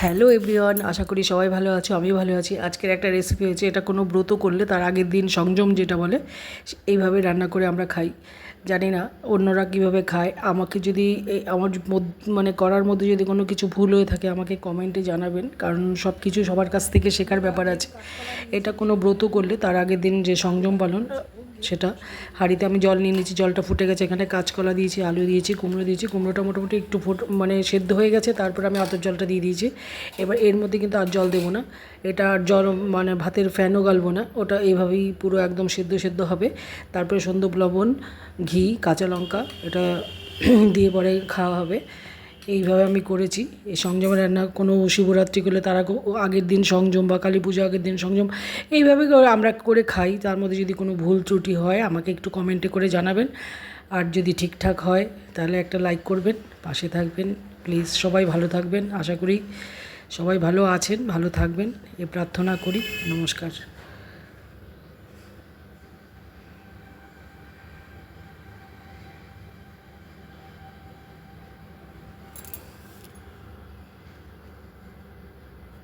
Hello everyone আশা করি সবাই ভালো আছো, আমিও ভালো আছি। আজকের একটা রেসিপি হয়েছে, এটা কোনো ব্রত করলে তার আগের দিন সংযম যেটা বলে, এইভাবে রান্না করে আমরা খাই। জানি না অন্যরা কীভাবে খায়, আমাকে যদি আমার মানে করার মধ্যে যদি কোনো কিছু ভুল হয়ে থাকে, আমাকে কমেন্টে জানাবেন, কারণ সব কিছু সবার কাছ থেকে শেখার ব্যাপার আছে। এটা কোনো ব্রত করলে তার আগের দিন যে সংযম পালন সেটা। হাঁড়িতে আমি জল নিয়ে নিয়েছি, জলটা ফুটে গেছে। এখানে কাঁচকলা দিয়েছি, আলু দিয়েছি, কুমড়ো দিয়েছি। কুমড়োটা মোটামুটি একটু ফুট মানে সেদ্ধ হয়ে গেছে, তারপর আমি আতর জলটা দিয়ে দিয়েছি। এবার এর মধ্যে কিন্তু আর জল দেবো না। এটা আর জল মানে ভাতের ফ্যানও গালবো না। ওটা এইভাবেই পুরো একদম সেদ্ধ সেদ্ধ হবে। তারপরে সন্দুপ লবণ, ঘি, কাঁচা লঙ্কা, এটা দিয়ে পরে খাওয়া হবে। এইভাবে আমি করেছি। এই সংযমের রান্না কোনো শিবরাত্রি করলে তারা আগের দিন সংযম বা কালী পুজো আগের দিন সংযম, এইভাবে আমরা করে খাই। তার মধ্যে যদি কোনো ভুল ত্রুটি হয়, আমাকে একটু কমেন্টে করে জানাবেন। আর যদি ঠিকঠাক হয়, তাহলে একটা লাইক করবেন। পাশে থাকবেন। প্লিজ সবাই ভালো থাকবেন। আশা করি সবাই ভালো আছেন, ভালো থাকবেন। এ প্রার্থনা করি। নমস্কার।